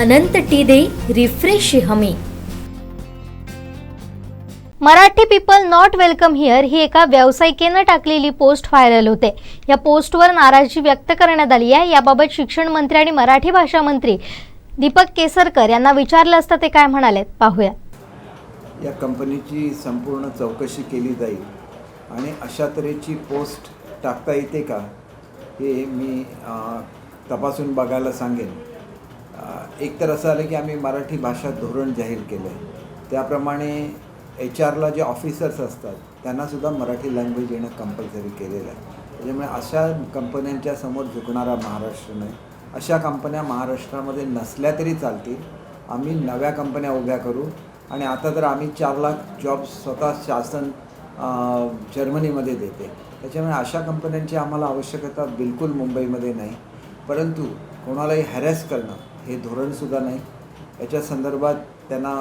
अनंत T दे refresh हमी. Marathi people not welcome here ही एका व्यावसायिकेनं टाकलेली पोस्ट व्हायरल होते. या पोस्टवर नाराजी व्यक्त करण्यात आली आहे. याबाबत शिक्षण मंत्री आणि मराठी भाषा मंत्री दीपक केसरकर यांना विचारलं असता ते काय म्हणाले पाहूया. या कंपनीची संपूर्ण चौकशी केली जाईल. आणि अशा तऱ्हेची पोस्ट टाकता येते का हे मी तपासून बघायला सांगेन. एकतर असं आलं की आम्ही मराठी भाषा धोरण जाहीर केलं आहे. त्याप्रमाणे एच आरला जे ऑफिसर्स असतात त्यांनासुद्धा मराठी लँग्वेज येणं कंपल्सरी केलेलं आहे. त्याच्यामुळे अशा कंपन्यांच्या समोर झुकणारा महाराष्ट्र नाही. अशा कंपन्या महाराष्ट्रामध्ये नसल्या तरी चालतील. आम्ही नव्या कंपन्या उभ्या करू. आणि आता तर आम्ही चार लाख जॉब स्वतः शासन जर्मनीमध्ये देते. त्याच्यामुळे अशा कंपन्यांची आम्हाला आवश्यकता बिलकुल मुंबईमध्ये नाही. परंतु कोणालाही हॅरॅस करणं हे धोरणसुद्धा नाही. याच्या संदर्भात त्यांना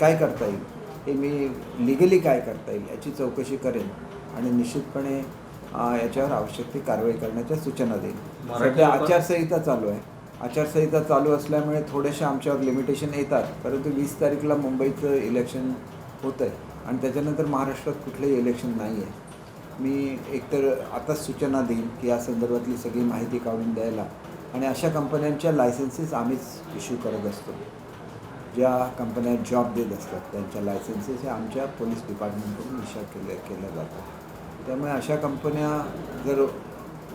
काय करता येईल? हे मी लिगली काय करता येईल याची चौकशी करेन आणि निश्चितपणे याच्यावर आवश्यक ती कारवाई करण्याच्या सूचना देईन. मराठी सध्या आचारसंहिता चालू आहे. आचारसंहिता चालू असल्यामुळे थोडेसे आमच्यावर लिमिटेशन येतात. परंतु वीस तारीखला मुंबईचं इलेक्शन होतं आहे आणि त्याच्यानंतर महाराष्ट्रात कुठलंही इलेक्शन नाही आहे मी एकतर आताच सूचना देईन की या संदर्भातली सगळी माहिती काढून द्यायला. आणि अशा कंपन्यांच्या लायसन्सेस आम्हीच इश्यू करत असतो. ज्या कंपन्या जॉब देत असतात त्यांच्या लायसन्सेस हे आमच्या पोलीस डिपार्टमेंटकडून इशा केले केल्या जातात. त्यामुळे अशा कंपन्या जर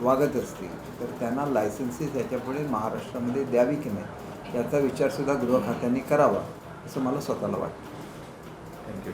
वागत असतील तर त्यांना लायसन्सेस याच्यापुढे महाराष्ट्रामध्ये द्यावी की नाही याचा विचारसुद्धा गृह खात्याने करावा असं मला स्वतःला वाटतं. थँक्यू